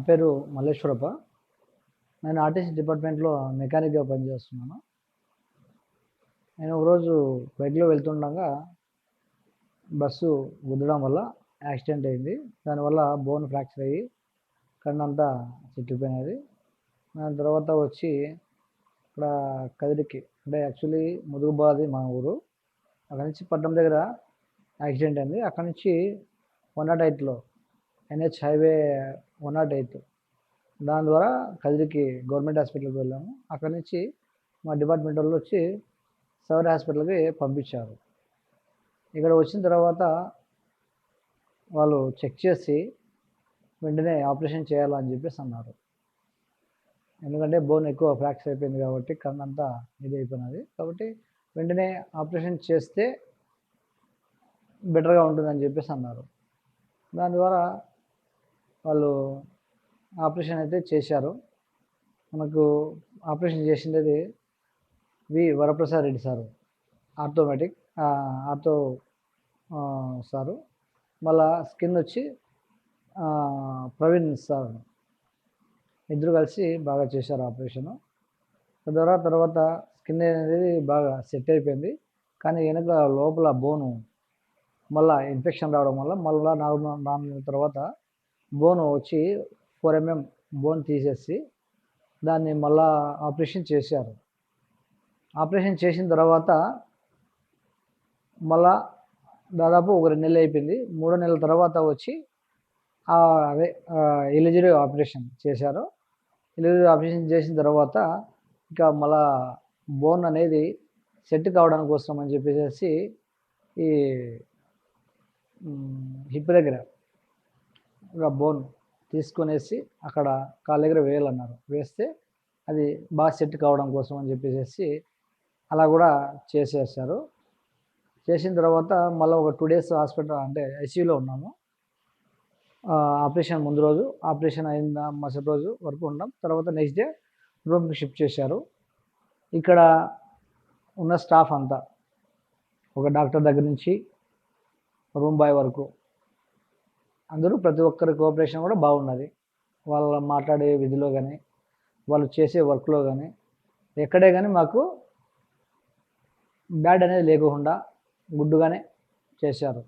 నా పేరు మల్లేశ్వరప్ప. నేను ఆర్టీసీ డిపార్ట్మెంట్లో మెకానిక్గా పనిచేస్తున్నాను. నేను ఒకరోజు బైక్లో వెళ్తుండగా బస్సు గుద్దడం వల్ల యాక్సిడెంట్ అయింది. దానివల్ల బోన్ ఫ్రాక్చర్ అయ్యి కన్నంతా చిట్లిపోయినది దాని తర్వాత వచ్చి ఇక్కడ కదిరికి అంటే యాక్చువల్లీ ముదుగుబాది మా ఊరు. అక్కడి నుంచి పట్నం దగ్గర యాక్సిడెంట్ అయింది. అక్కడి నుంచి వన్ నాట్ ఎయిట్లో NH highway one naught eight. దాని ద్వారా కదిరికి గవర్నమెంట్ హాస్పిటల్కి వెళ్ళాము. అక్కడి నుంచి మా డిపార్ట్మెంట్ వాళ్ళు వచ్చి సవర్ హాస్పిటల్కి పంపించారు. ఇక్కడ వచ్చిన తర్వాత వాళ్ళు చెక్ చేసి వెంటనే ఆపరేషన్ చేయాలని చెప్పేసి అన్నారు. ఎందుకంటే బోన్ ఎక్కువ ఫ్రాక్చర్ అయిపోయింది కాబట్టి కన్నంతా ఇది అయిపోయినది. కాబట్టి వెంటనే ఆపరేషన్ చేస్తే బెటర్గా ఉంటుందని చెప్పేసి అన్నారు. దాని ద్వారా వాళ్ళు ఆపరేషన్ అయితే చేశారు. మనకు ఆపరేషన్ చేసింది వి వరప్రసాద్ రెడ్డి సారు. ఆర్థోమేటిక్ ఆర్థో సారు. మళ్ళా స్కిన్ వచ్చి ప్రవీణ్ సార్. ఇద్దరు కలిసి బాగా చేశారు ఆపరేషను. తద్వారా తర్వాత స్కిన్ అనేది బాగా సెట్ అయిపోయింది. కానీ వెనక లోపల బోను మళ్ళీ ఇన్ఫెక్షన్ రావడం వల్ల మళ్ళీ నాలుగు నాలుగు నెలల తర్వాత బోన్ వచ్చి ఫోర్ ఎంఎం బోన్ తీసేసి దాన్ని మళ్ళా ఆపరేషన్ చేశారు. ఆపరేషన్ చేసిన తర్వాత మళ్ళా దాదాపు ఒక రెండు నెలలు అయిపోయింది. మూడో నెలల తర్వాత వచ్చి అదే ఎలిజరీ ఆపరేషన్ చేశారు. ఎలిజరీ ఆపరేషన్ చేసిన తర్వాత ఇంకా మళ్ళా బోన్ అనేది సెట్ కావడానికి కోసం అని చెప్పేసి ఈ హిప్ దగ్గర ఒక బోన్ తీసుకొనేసి అక్కడ కాళ్ళ దగ్గర వేయాలన్నారు. వేస్తే అది బాగా సెట్ కావడం కోసం అని చెప్పేసి అలా కూడా చేసేసారు. చేసిన తర్వాత మళ్ళీ ఒక టూ డేస్ హాస్పిటల్ అంటే ఐసీయూలో ఉన్నాము. ఆపరేషన్ ముందు రోజు ఆపరేషన్ అయిన మరుసటి రోజు వరకు ఉన్నాం. తర్వాత నెక్స్ట్ డే రూమ్కి షిఫ్ట్ చేశారు. ఇక్కడ ఉన్న స్టాఫ్ అంతా ఒక డాక్టర్ దగ్గర నుంచి రూమ్ బాయ్ వరకు అందరూ ప్రతి ఒక్కరి కోఆపరేషన్ కూడా బాగున్నది. వాళ్ళ మాట్లాడే విధిలో కానీ వాళ్ళు చేసే వర్క్లో కానీ ఎక్కడే కానీ మాకు బ్యాడ్ అనేది లేకుండా గుడ్డుగానే చేశారు.